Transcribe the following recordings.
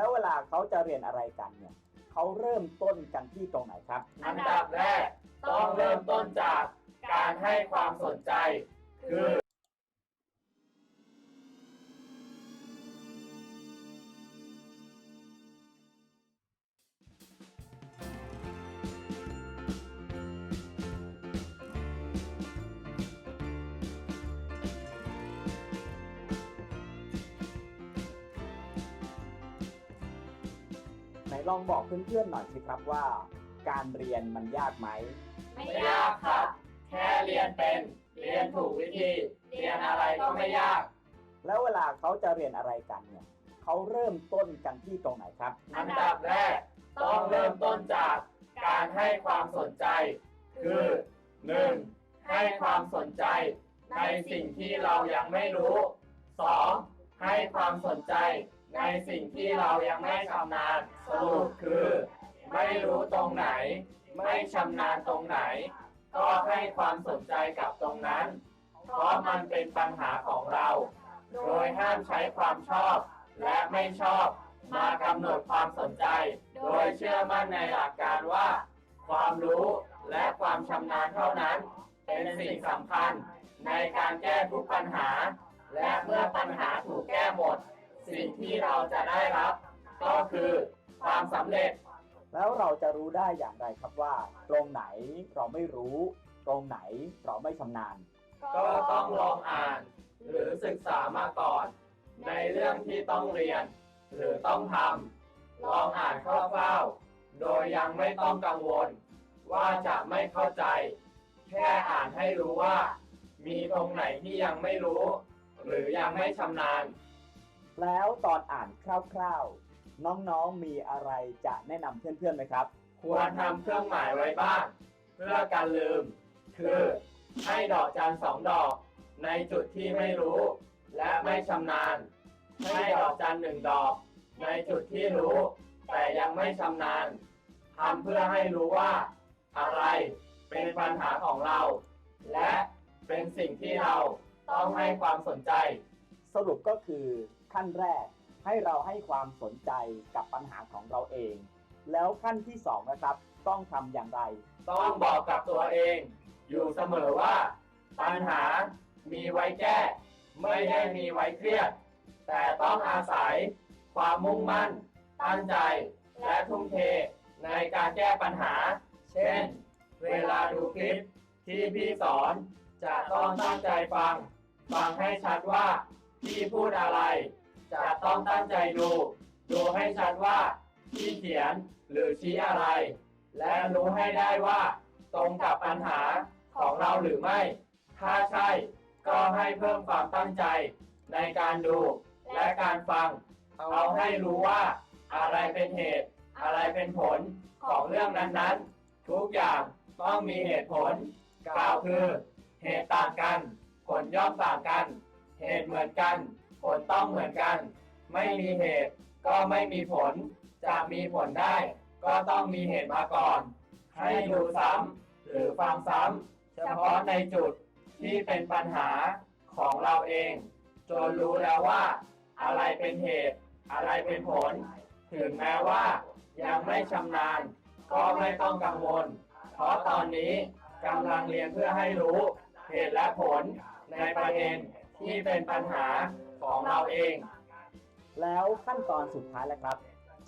แล้วเวลาเขาจะเรียนอะไรกันเนี่ยเขาเริ่มต้นกันที่ตรงไหนครับ อันดับแรกต้องเริ่มต้นจากการให้ความสนใจ คือ ลองบอกเพื่อนๆหน่อยสิครับว่า การเรียนมันยากไหม ไม่ยากครับ แค่เรียนเป็น เรียนถูกวิธี เรียนอะไรก็ไม่ยาก แล้วเวลาเขาจะเรียนอะไรกันเนี่ยเขาเริ่มต้นกันที่ตรงไหนครับ อันดับแรก ต้องเริ่มต้นจากการให้ความสนใจ คือ 1. ให้ความสนใจ ในสิ่งที่เรายังไม่รู้ 2. ให้ความสนใจ ในสิ่งที่เรายังไม่ชำนาญสรุปคือ ไม่รู้ตรงไหน ไม่ชำนาญตรงไหน ก็ให้ความสนใจกับตรงนั้น เพราะมันเป็นปัญหาของเรา โดยห้ามใช้ความชอบ และไม่ชอบ มากำหนดความสนใจ โดยเชื่อมั่นในหลักการว่า ความรู้และความชำนาญเท่านั้น เป็นสิ่งสำคัญในการแก้ทุกปัญหา และเมื่อปัญหาถูกแก้หมด สิ่งที่เราจะได้รับ ก็คือความสำเร็จ แล้วเราจะรู้ได้อย่างไรครับว่า ตรงไหนเราไม่รู้ ตรงไหนเราไม่ชำนาญ ก็ต้องลองอ่าน หรือศึกษามาก่อน ในเรื่องที่ต้องเรียน หรือต้องทำลองอ่านคร่าวๆโดยยังไม่ต้องกังวล ว่าจะไม่เข้าใจ แค่อ่านให้รู้ว่า มีตรงไหนที่ยังไม่รู้ หรือยังไม่ชำนาญ แล้วตอนอ่านคร่าวๆ น้องๆมีอะไรจะแนะนำเพื่อนๆไหมครับ ควรทำเครื่องหมายไว้บ้าง เพื่อการลืม คือให้ดอกจันสองดอก ในจุดที่ไม่รู้ และไม่ชำนาญ ให้ดอกจันหนึ่งดอก ในจุดที่รู้ แต่ยังไม่ชำนาญทำเพื่อให้รู้ว่า อะไรเป็นปัญหาของเรา และเป็นสิ่งที่เราต้องให้ความสนใจ สรุปก็คือ ขั้นแรกให้เราให้ความสนใจกับปัญหาของเราเอง แล้วขั้นที่สองนะครับ ต้องทำอย่างไร ต้องบอกกับตัวเอง อยู่เสมอว่า ปัญหามีไว้แก้ ไม่ได้มีไว้เครียด แต่ต้องอาศัย ความมุ่งมั่น ตั้งใจ และทุ่มเทในการแก้ปัญหา เช่น เวลาดูคลิปที่พี่สอน จะต้องตั้งใจฟัง ฟังให้ชัดว่าพี่พูดอะไร จะต้องตั้งใจดู ดูให้ชัดว่าพี่เขียนหรือชี้อะไร และรู้ให้ได้ว่า ตรงกับปัญหาของเราหรือไม่ ถ้าใช่ก็ให้เพิ่มความตั้งใจ ในการดูและการฟัง เอาให้รู้ว่าอะไรเป็นเหตุ อะไรเป็นผลของเรื่องนั้นๆ ทุกอย่างต้องมีเหตุผล กล่าวคือ เหตุต่างกัน ผลย่อมต่างกัน เหตุเหมือนกัน ผลต้องเหมือนกัน ไม่มีเหตุก็ไม่มีผล จะมีผลได้ ก็ต้องมีเหตุมาก่อน ให้ดูซ้ำหรือฟังซ้ำเฉพาะในจุดที่เป็นปัญหาของเราเอง จนรู้แล้วว่า อะไรเป็นเหตุ อะไรเป็นผล ถึงแม้ว่า ยังไม่ชำนาญ ก็ไม่ต้องกังวล เพราะตอนนี้กำลังเรียนเพื่อให้รู้ เหตุและผลในประเด็นที่เป็นปัญหา ของเราเอง แล้วขั้นตอนสุดท้ายแล้วครับ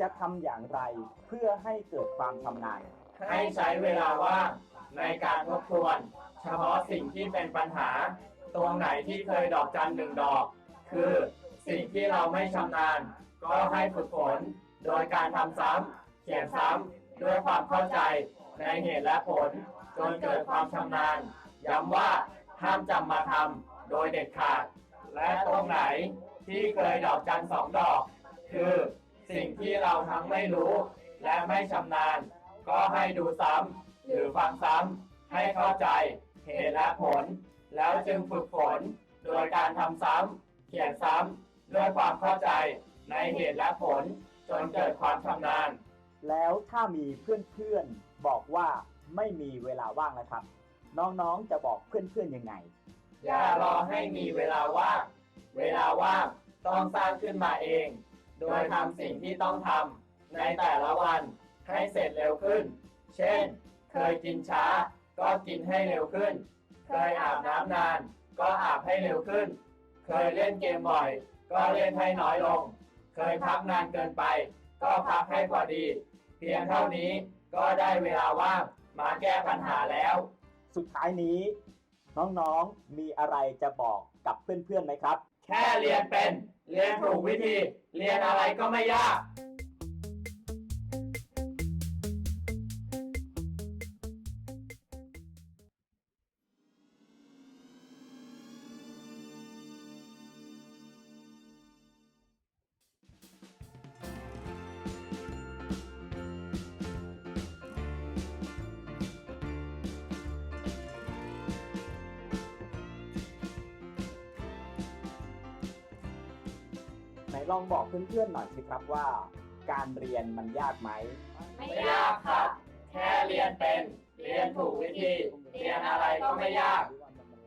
จะทำอย่างไรเพื่อให้เกิดความชำนาญให้ใช้เวลาว่างในการทบทวน เฉพาะสิ่งที่เป็นปัญหา ตรงไหนที่เคยดอกจันหนึ่งดอก คือสิ่งที่เราไม่ชำนาญ ก็ให้ฝึกฝนโดยการทำซ้ำเขียนซ้ำด้วยความเข้าใจในเหตุและผล จนเกิดความชำนาญ ย้ำว่าห้ามจำมาทำโดยเด็ดขาด และตรงไหนที่เคยดอกจันสองดอก คือสิ่งที่เราทั้งไม่รู้ และไม่ชำนาญ ก็ให้ดูซ้ำหรือฟังซ้ำให้เข้าใจเหตุและผล แล้วจึงฝึกฝนโดยการทำซ้ำเขียนซ้ำด้วยความเข้าใจในเหตุและผล จนเกิดความชำนาญ แล้วถ้ามีเพื่อนๆบอกว่าไม่มีเวลาว่างแล้วครับ น้องๆจะบอกเพื่อนๆยังไง อย่ารอให้มีเวลาว่าง เวลาว่างต้องสร้างขึ้นมาเอง โดยทำสิ่งที่ต้องทำในแต่ละวันให้เสร็จเร็วขึ้น เช่น เคยกินช้า ก็กินให้เร็วขึ้น เคยอาบน้ำนาน ก็อาบให้เร็วขึ้น เคยเล่นเกมบ่อย ก็เล่นให้น้อยลง เคยพักนานเกินไป ก็พักให้พอดี เพียงเท่านี้ก็ได้เวลาว่างมาแก้ปัญหาแล้ว สุดท้ายนี้ น้องๆ มีอะไรจะบอกกับเพื่อนๆไหมครับ แค่เรียนเป็น เรียนถูกวิธี เรียนอะไรก็ไม่ยาก ลองบอกเพื่อนๆหน่อยสิครับว่า การเรียนมันยากไหม ไม่ยากครับ แค่เรียนเป็น เรียนถูกวิธี เรียนอะไรก็ไม่ยาก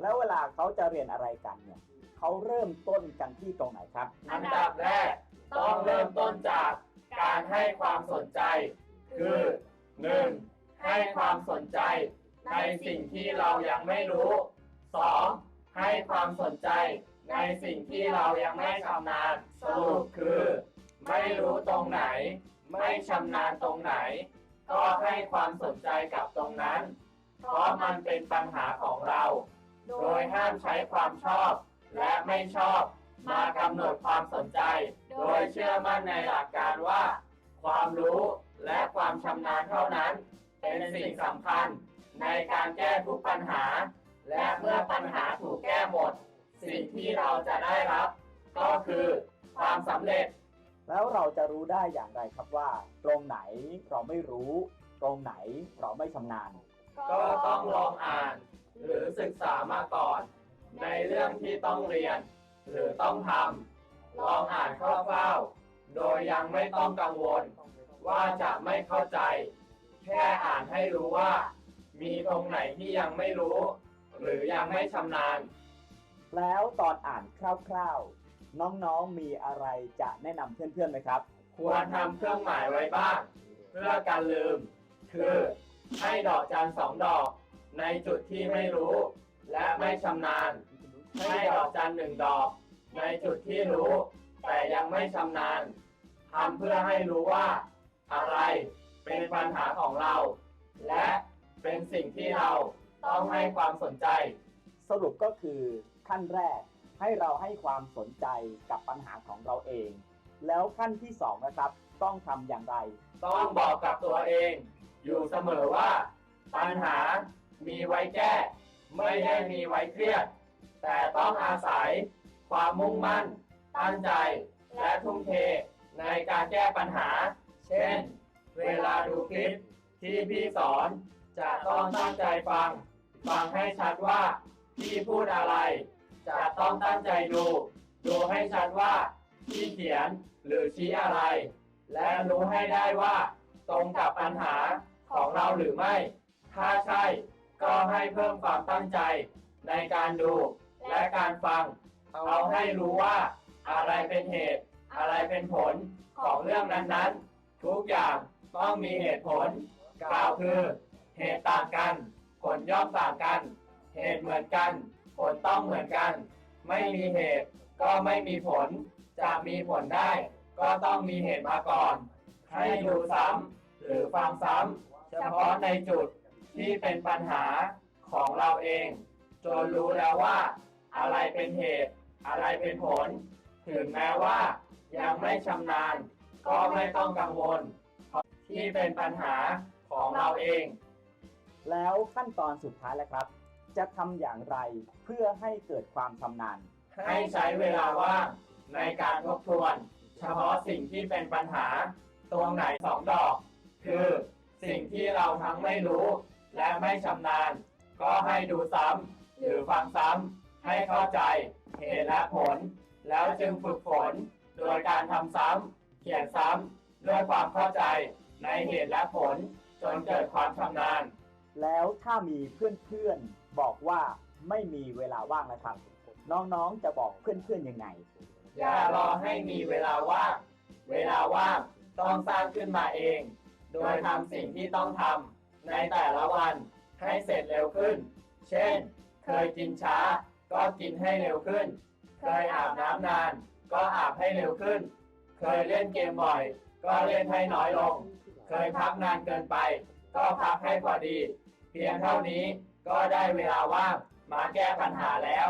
แล้วเวลาเขาจะเรียนอะไรกันเนี่ยเขาเริ่มต้นกันที่ตรงไหนครับ อันดับแรก ต้องเริ่มต้นจากการให้ความสนใจ คือ 1. ให้ความสนใจ ในสิ่งที่เรายังไม่รู้ 2. ให้ความสนใจ ในสิ่งที่เรายังไม่ชำนาญสรุปคือ ไม่รู้ตรงไหน ไม่ชำนาญตรงไหน ก็ให้ความสนใจกับตรงนั้น เพราะมันเป็นปัญหาของเรา โดยห้ามใช้ความชอบ และไม่ชอบ มากำหนดความสนใจ โดยเชื่อมั่นในหลักการว่า ความรู้และความชำนาญเท่านั้น เป็นสิ่งสำคัญในการแก้ทุกปัญหา ที่เราจะได้รับ ก็คือความสำเร็จ แล้วเราจะรู้ได้อย่างไรครับว่า ตรงไหนเราไม่รู้ ตรงไหนเราไม่ชำนาญ ก็ต้องลองอ่าน หรือศึกษามาก่อน ในเรื่องที่ต้องเรียน หรือต้องทำลองอ่านคร่าวๆโดยยังไม่ต้องกังวล ว่าจะไม่เข้าใจ แค่อ่านให้รู้ว่า มีตรงไหนที่ยังไม่รู้ หรือยังไม่ชำนาญ แล้วตอนอ่านคร่าวๆ น้องๆมีอะไรจะแนะนำเพื่อนๆไหมครับ ควรทำเครื่องหมายไว้บ้าง เพื่อการลืม คือให้ดอกจันสองดอก ในจุดที่ไม่รู้ และไม่ชำนาญ ให้ดอกจันหนึ่งดอก ในจุดที่รู้ แต่ยังไม่ชำนาญทำเพื่อให้รู้ว่า อะไรเป็นปัญหาของเรา และเป็นสิ่งที่เราต้องให้ความสนใจ สรุปก็คือ ขั้นแรกให้เราให้ความสนใจกับปัญหาของเราเอง แล้วขั้นที่สองนะครับ ต้องทำอย่างไร ต้องบอกกับตัวเอง อยู่เสมอว่า ปัญหามีไว้แก้ ไม่ได้มีไว้เครียด แต่ต้องอาศัย ความมุ่งมั่น ตั้งใจ และทุ่มเทในการแก้ปัญหา เช่น เวลาดูคลิปที่พี่สอน จะต้องตั้งใจฟัง ฟังให้ชัดว่าพี่พูดอะไร จะต้องตั้งใจดู ดูให้ชัดว่าพี่เขียนหรือชี้อะไร และรู้ให้ได้ว่า ตรงกับปัญหาของเราหรือไม่ ถ้าใช่ก็ให้เพิ่มความตั้งใจ ในการดูและการฟัง เอาให้รู้ว่าอะไรเป็นเหตุ อะไรเป็นผลของเรื่องนั้นๆ ทุกอย่างต้องมีเหตุผล กล่าวคือ เหตุต่างกัน ผลย่อมต่างกัน เหตุเหมือนกัน ผลต้องเหมือนกัน ไม่มีเหตุก็ไม่มีผล จะมีผลได้ ก็ต้องมีเหตุมาก่อน ให้ดูซ้ำหรือฟังซ้ำเฉพาะในจุดที่เป็นปัญหาของเราเอง จนรู้แล้วว่า อะไรเป็นเหตุ อะไรเป็นผล ถึงแม้ว่า ยังไม่ชำนาญ ก็ไม่ต้องกังวล ที่เป็นปัญหาของเราเอง แล้วขั้นตอนสุดท้ายแล้วครับ จะทำอย่างไรเพื่อให้เกิดความชำนาญ ให้ใช้เวลาว่างในการทบทวน เฉพาะสิ่งที่เป็นปัญหา ตรงไหนสองดอก คือสิ่งที่เราทั้งไม่รู้ และไม่ชำนาญ ก็ให้ดูซ้ำหรือฟังซ้ำให้เข้าใจเหตุและผล แล้วจึงฝึกฝน โดยการทำซ้ำเขียนซ้ำด้วยความเข้าใจในเหตุและผล จนเกิดความชำนาญ แล้วถ้ามีเพื่อนๆ บอกว่าไม่มีเวลาว่างนะครับ น้องๆจะบอกเพื่อนๆยังไง อย่ารอให้มีเวลาว่าง เวลาว่างต้องสร้างขึ้นมาเอง โดยทำสิ่งที่ต้องทำในแต่ละวันให้เสร็จเร็วขึ้น เช่น เคยกินช้า ก็กินให้เร็วขึ้น เคยอาบน้ำนาน ก็อาบให้เร็วขึ้น เคยเล่นเกมบ่อย ก็เล่นให้น้อยลง เคยพักนานเกินไป ก็พักให้พอดี เพียงเท่านี้ ก็ได้เวลาว่างมาแก้ปัญหาแล้ว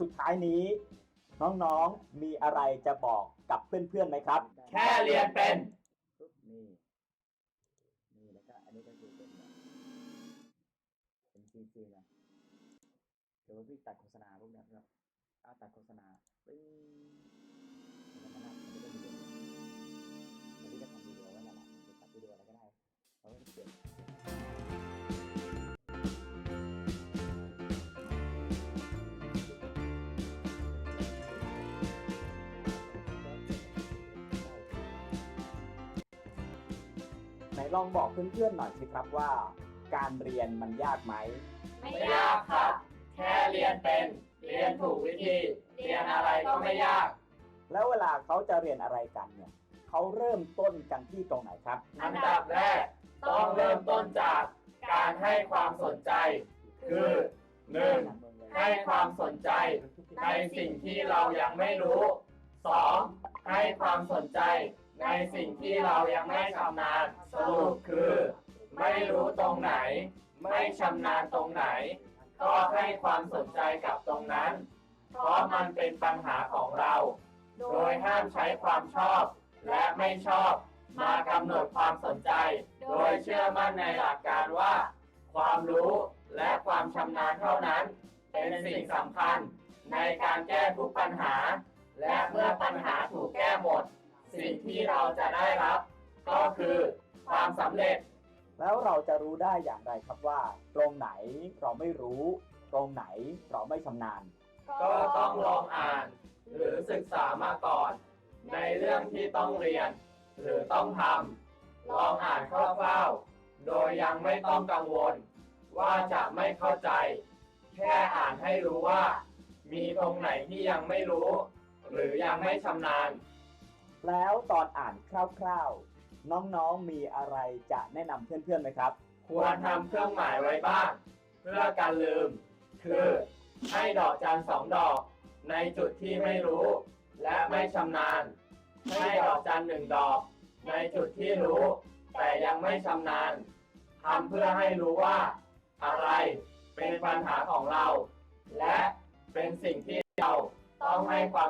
สุดท้ายนี้ น้องๆมีอะไรจะบอกกับเพื่อนๆไหมครับ แค่เรียนเป็น ปุ๊บนี่นี่แล้วก็อันนี้ก็คือเป็นแบบเป็นซีซีนะเดี๋ยวพี่ตัดโฆษณาพวกเนี้ยครับอ่าตัดโฆษณาปึ้งแล้วก็นั่งอันนี้ก็วิดีโอแล้วพี่ก็ทำวิดีโอไว้นั่นแหละตัดวิดีโออะไรก็ได้เราก็จะเปลี่ยน ลองบอกเพื่อนๆหน่อยสิครับว่า การเรียนมันยากไหม ไม่ยากครับ แค่เรียนเป็น เรียนถูกวิธี เรียนอะไรก็ไม่ยาก แล้วเวลาเขาจะเรียนอะไรกันเนี่ยเขาเริ่มต้นกันที่ตรงไหนครับ อันดับแรก ต้องเริ่มต้นจากการให้ความสนใจ คือ 1. ให้ความสนใจ ในสิ่งที่เรายังไม่รู้ 2. ให้ความสนใจ ในสิ่งที่เรายังไม่ชำนาญสรุปคือ ไม่รู้ตรงไหน ไม่ชำนาญตรงไหน ก็ให้ความสนใจกับตรงนั้น เพราะมันเป็นปัญหาของเรา โดยห้ามใช้ความชอบ และไม่ชอบ มากำหนดความสนใจ โดยเชื่อมั่นในหลักการว่า ความรู้และความชำนาญเท่านั้น เป็นสิ่งสำคัญในการแก้ทุกปัญหา และเมื่อปัญหาถูกแก้หมด สิ่งที่เราจะได้รับ ก็คือความสำเร็จ แล้วเราจะรู้ได้อย่างไรครับว่า ตรงไหนเราไม่รู้ ตรงไหนเราไม่ชำนาญ ก็ต้องลองอ่าน หรือศึกษามาก่อน ในเรื่องที่ต้องเรียน หรือต้องทำลองอ่านคร่าวๆโดยยังไม่ต้องกังวล ว่าจะไม่เข้าใจ แค่อ่านให้รู้ว่า มีตรงไหนที่ยังไม่รู้ หรือยังไม่ชำนาญ แล้วตอนอ่านคร่าวๆ น้องๆมีอะไรจะแนะนำเพื่อนๆไหมครับ ควรทำเครื่องหมายไว้บ้าง เพื่อการลืม คือให้ดอกจันสองดอก ในจุดที่ไม่รู้ และไม่ชำนาญ ให้ดอกจันหนึ่งดอก ในจุดที่รู้ แต่ยังไม่ชำนาญทำเพื่อให้รู้ว่า อะไรเป็นปัญหาของเรา และเป็นสิ่งที่เราต้องให้ความ